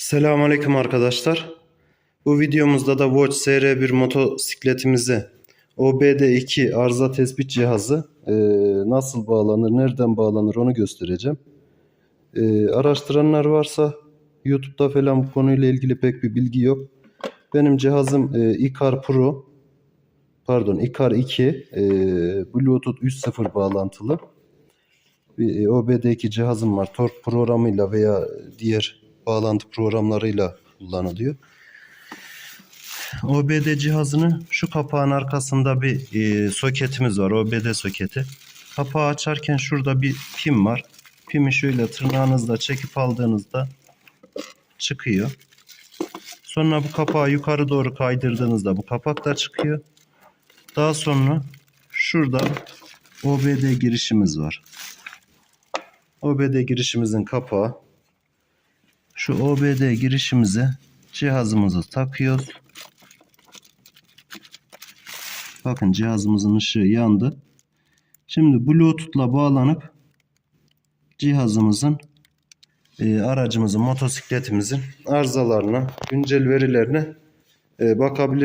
Selamünaleyküm arkadaşlar. Bu videomuzda da Watch SR1 motosikletimize OBD2 arıza tespit cihazı e, nasıl bağlanır, nereden bağlanır onu göstereceğim. E, araştıranlar varsa YouTube'da falan bu konuyla ilgili pek bir bilgi yok. Benim cihazım e, Icar Pro, pardon Icar 2 e, Bluetooth 3.0 bağlantılı. Bir e, OBD2 cihazım var. Torque programıyla veya diğer bağlantı programlarıyla kullanılıyor. OBD cihazının şu kapağın arkasında bir e, soketimiz var. OBD soketi. Kapağı açarken şurada bir pim var. Pimi şöyle tırnağınızla çekip aldığınızda çıkıyor. Sonra bu kapağı yukarı doğru kaydırdığınızda bu kapak da çıkıyor. Daha sonra şurada OBD girişimiz var. OBD girişimizin kapağı. Şu OBD girişimize cihazımızı takıyoruz. Bakın cihazımızın ışığı yandı. Şimdi Bluetooth'la bağlanıp cihazımızın e, aracımızın, motosikletimizin arızalarına, güncel verilerine e, bakabilirsiniz.